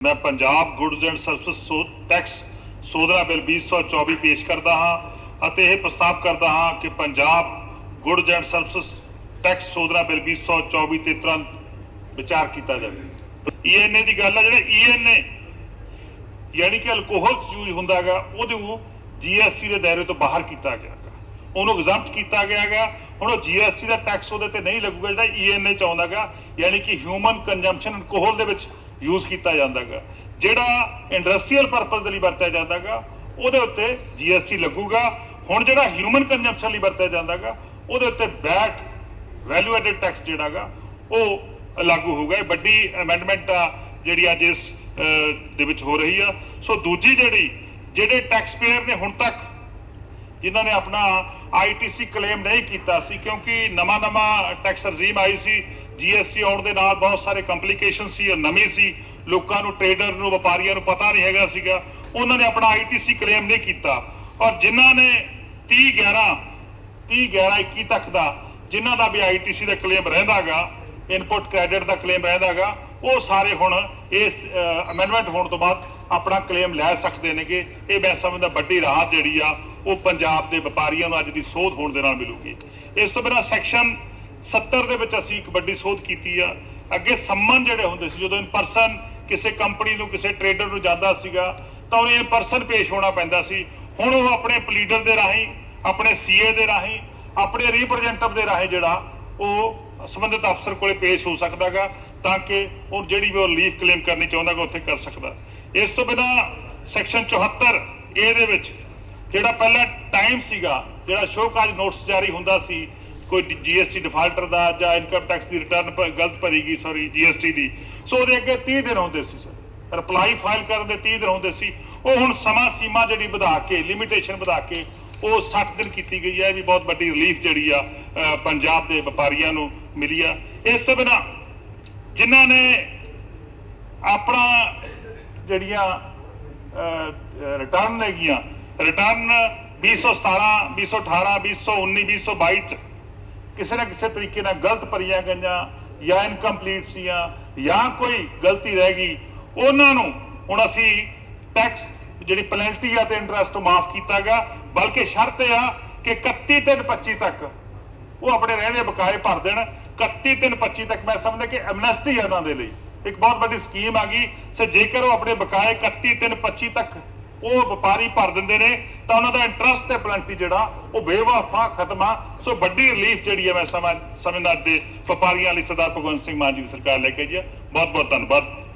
ਮੈਂ Punjab goods and service tax ਸੋਧਰਾ bill 2024 ਪੇਸ਼ ਕਰਦਾ ਹਾਂ ਅਤੇ ਇਹ ਪ੍ਰਸਤਾਵ ਕਰਦਾ ਹਾਂ ਕਿ Punjab goods and service tax ਸੋਧਰਾ bill 2024 ਤੇ ਤੁਰੰਤ ਵਿਚਾਰ ਕੀਤਾ ਜਾਵੇ। ਈਐਨਏ ਦੀ ਗੱਲ ਹੈ ਜਿਹੜਾ ਈਐਨਏ ਯਾਨੀ ਕਿ ਅਲਕੋਹਲ ਯੂਜ਼ ਹੁੰਦਾਗਾ ਉਹਦੇ ਨੂੰ ਜੀਐਸਟੀ ਦੇ ਦਾਇਰੇ ਤੋਂ ਬਾਹਰ ਕੀਤਾ ਗਿਆ ਉਹਨੂੰ ਐਗਜ਼ੈਂਪਟ ਕੀਤਾ ਗਿਆ ਗਾ ਹੁਣ ਉਹ ਜੀਐਸਟੀ ਦਾ ਟੈਕਸ ਉਹਦੇ ਤੇ ਨਹੀਂ ਲੱਗੂਗਾ, ਜਿਹੜਾ ਈਐਨਏ ਚ ਆਉਂਦਾਗਾ ਯਾਨੀ ਕਿ ਹਿਊਮਨ ਕੰਜ਼ੰਪਸ਼ਨ ਅਲਕੋਹਲ ਦੇ ਵਿੱਚ ਯੂਜ਼ ਕੀਤਾ ਜਾਂਦਾਗਾ। ਜਿਹੜਾ ਇੰਡਸਟਰੀਅਲ ਪਰਪਸ ਦੇ ਲਈ ਵਰਤਿਆ ਜਾਂਦਾਗਾ, ਉਹਦੇ ਉੱਤੇ ਜੀਐਸਟੀ ਲੱਗੂਗਾ। ਹੁਣ ਜਿਹੜਾ ਹਿਊਮਨ ਕੰਜ਼ੰਪਸ਼ਨ ਲਈ ਵਰਤਿਆ ਜਾਂਦਾਗਾ, ਉਹਦੇ ਉੱਤੇ ਬੈਟ ਵੈਲਿਊ ਐਡਡ ਟੈਕਸ ਜਿਹੜਾਗਾ, ਉਹ ਲਾਗੂ ਹੋਊਗਾ। ਇਹ ਵੱਡੀ ਅਮੈਂਡਮੈਂਟ ਆ ਜਿਹੜੀ ਅੱਜ ਇਸ ਦੇ ਵਿੱਚ ਹੋ ਰਹੀ ਆ। ਸੋ ਦੂਜੀ ਜਿਹੜੀ, ਜਿਹੜੇ ਟੈਕਸ ਪੇਅਰ ਨੇ ਹੁਣ ਤੱਕ ਜਿਨ੍ਹਾਂ ਨੇ ਆਪਣਾ ਆਈਟੀਸੀ ਕਲੇਮ ਨਹੀਂ ਕੀਤਾ ਸੀ, ਕਿਉਂਕਿ ਨਵਾਂ ਨਵਾਂ ਟੈਕਸ ਰਜੀਮ ਆਈ ਸੀ ਜੀਐਸਟੀ ਆਉਣ ਦੇ ਨਾਲ ਬਹੁਤ ਸਾਰੇ ਕੰਪਲਿਕੇਸ਼ਨ ਸੀ, ਉਹ ਨਵੀਂ ਸੀ, ਲੋਕਾਂ ਨੂੰ ਟ੍ਰੇਡਰ ਨੂੰ, ਵਪਾਰੀਆਂ ਨੂੰ ਪਤਾ ਨਹੀਂ ਹੈਗਾ ਸੀਗਾ, ਉਹਨਾਂ ਨੇ ਆਪਣਾ ਆਈਟੀਸੀ ਕਲੇਮ ਨਹੀਂ ਕੀਤਾ। ਔਰ ਜਿਨ੍ਹਾਂ ਨੇ 30 11 30 11 21 ਤੱਕ ਦਾ, ਜਿਨ੍ਹਾਂ ਦਾ ਵੀ ਆਈਟੀਸੀ ਦਾ ਕਲੇਮ ਰਹਿੰਦਾਗਾ ਇਨਪੁਟ ਕ੍ਰੈਡਿਟ ਦਾ ਕਲੇਮ ਰਹਿੰਦਾਗਾ, ਉਹ ਸਾਰੇ ਹੁਣ ਇਸ ਅਮੈਂਡਮੈਂਟ ਹੋਣ ਤੋਂ ਬਾਅਦ ਆਪਣਾ ਕਲੇਮ ਲੈ ਸਕਦੇ ਨੇਗੇ। ਇਹ ਮੈਂ ਸਮਝਦਾ ਵੱਡੀ ਰਾਹਤ ਜਿਹੜੀ ਆ ਉਹ ਪੰਜਾਬ ਦੇ ਵਪਾਰੀਆਂ ਨੂੰ ਅੱਜ ਦੀ ਸੋਧ ਹੋਣ ਦੇ ਨਾਲ ਮਿਲੂਗੀ। ਇਸ ਤੋਂ ਬਿਨਾਂ ਸੈਕਸ਼ਨ 70 ਦੇ ਵਿੱਚ ਅਸੀਂ ਇੱਕ ਵੱਡੀ ਸੋਧ ਕੀਤੀ ਆ। ਅੱਗੇ ਸੰਮਨ ਜਿਹੜੇ ਹੁੰਦੇ ਸੀ, ਜਦੋਂ ਇਨ ਪਰਸਨ ਕਿਸੇ ਕੰਪਨੀ ਨੂੰ, ਕਿਸੇ ਟਰੇਡਰ ਨੂੰ ਜਾਂਦਾ ਸੀਗਾ, ਤਾਂ ਉਹਨੇ ਇਨ ਪਰਸਨ ਪੇਸ਼ ਹੋਣਾ ਪੈਂਦਾ ਸੀ। ਹੁਣ ਉਹ ਆਪਣੇ ਪਲੀਡਰ ਦੇ ਰਾਹੀਂ, ਆਪਣੇ ਸੀਏ ਦੇ ਰਾਹੀਂ, ਆਪਣੇ ਰਿਪਰੈਜ਼ੈਂਟੇਟਿਵ ਦੇ ਰਾਹੀਂ ਜਿਹੜਾ, ਉਹ ਸੰਬੰਧਿਤ ਅਫਸਰ ਕੋਲੇ ਪੇਸ਼ ਹੋ ਸਕਦਾਗਾ ਤਾਂ ਕਿ ਉਹ ਜਿਹੜੀ ਵੀ ਉਹ ਲੀਫ ਕਲੇਮ ਕਰਨੀ ਚਾਹੁੰਦਾਗਾ ਉੱਥੇ ਕਰ ਸਕਦਾ। ਇਸ ਤੋਂ ਬਿਨਾ ਸੈਕਸ਼ਨ 74 ਏ ਦੇ ਵਿੱਚ ਜਿਹੜਾ ਪਹਿਲਾਂ ਟਾਈਮ ਸੀਗਾ, ਜਿਹੜਾ ਸ਼ੋਕਾਜ ਨੋਟਿਸ ਜਾਰੀ ਹੁੰਦਾ ਸੀ, ਕੋਈ ਜੀਐਸਟੀ ਡਿਫਾਲਟਰ ਦਾ ਜਾਂ ਇਨਕਮ ਟੈਕਸ ਦੀ ਰਿਟਰਨ ਗਲਤ ਭਰੀ ਗਈ ਸੌਰੀ ਜੀਐਸਟੀ ਦੀ। ਸੋ ਉਹਦੇ ਅੱਗੇ 30 ਦਿਨ ਹੁੰਦੇ ਸੀ ਸਰ ਰਿਪਲਾਈ ਫਾਈਲ ਕਰਨ ਦੇ 30 ਦਿਨ ਹੁੰਦੇ ਸੀ। ਉਹ ਹੁਣ ਸਮਾਂ ਸੀਮਾ ਜਿਹੜੀ ਵਧਾ ਕੇ ਲਿਮਿਟੇਸ਼ਨ ਵਧਾ ਕੇ, ਉਹ 60 ਦਿਨ ਕੀਤੀ ਗਈ ਹੈ ਇਹ ਵੀ ਬਹੁਤ ਵੱਡੀ ਰਿਲੀਫ ਜਿਹੜੀ ਆ ਪੰਜਾਬ ਦੇ ਵਪਾਰੀਆਂ ਨੂੰ ਮਿਲੀ ਆ। ਇਸ ਤੋਂ ਬਿਨਾ ਜਿਨ੍ਹਾਂ ਨੇ ਆਪਣਾ ਜਿਹੜੀਆਂ ਰਿਟਰਨ ਹੈਗੀਆਂ ਰਿਟਰਨ 2017 2018 2019 2022 ਚ ਕਿਸੇ ਨਾ ਕਿਸੇ ਤਰੀਕੇ ਨਾਲ ਗਲਤ ਭਰੀਆਂ ਗਈਆਂ ਜਾਂ ਇਨਕੰਪਲੀਟ ਸੀਆਂ ਜਾਂ ਕੋਈ ਗਲਤੀ ਰਹਿ ਗਈ, ਉਹਨਾਂ ਨੂੰ ਹੁਣ ਅਸੀਂ ਟੈਕਸ ਜਿਹੜੀ ਪੈਨਲਟੀ ਆ ਤੇ ਇੰਟਰਸਟ ਮਾਫ ਕੀਤਾ ਗਿਆ, ਬਲਕਿ ਸ਼ਰਤ ਇਹ ਆ ਕਿ 31 ਤਿੰਨ 25 ਤੱਕ ਉਹ ਆਪਣੇ ਰਹਿੰਦੇ ਬਕਾਏ ਭਰ ਦੇਣ 31 ਤਿੰਨ 25 ਤੱਕ ਮੈਂ ਸਮਝਦਾ ਕਿ ਐਮਨੈਸਟੀ ਹੈ ਉਹਨਾਂ ਦੇ ਲਈ। ਇੱਕ ਬਹੁਤ ਵੱਡੀ ਸਕੀਮ ਆ ਗਈ, ਸੋ ਜੇਕਰ ਉਹ ਆਪਣੇ ਬਕਾਏ 31 ਤਿੰਨ 25 ਤੱਕ ਉਹ ਵਪਾਰੀ ਭਰ ਦਿੰਦੇ ਨੇ, ਤਾਂ ਉਹਨਾਂ ਦਾ ਇੰਟਰਸਟ ਤੇ ਪਲੰਟੀ ਜਿਹੜਾ, ਉਹ ਬੇਵਫਾ ਖਤਮ ਆ। ਸੋ ਵੱਡੀ ਰਿਲੀਫ ਜਿਹੜੀ ਹੈ ਮੈਂ ਸਮਝ ਸਮਝਦਾ ਅੱਜ ਦੇ ਵਪਾਰੀਆਂ ਲਈ ਸਰਦਾਰ ਭਗਵੰਤ ਸਿੰਘ ਮਾਨ ਜੀ ਦੀ ਸਰਕਾਰ ਲੈ ਕੇ ਆਈ ਹੈ। ਬਹੁਤ ਬਹੁਤ ਧੰਨਵਾਦ।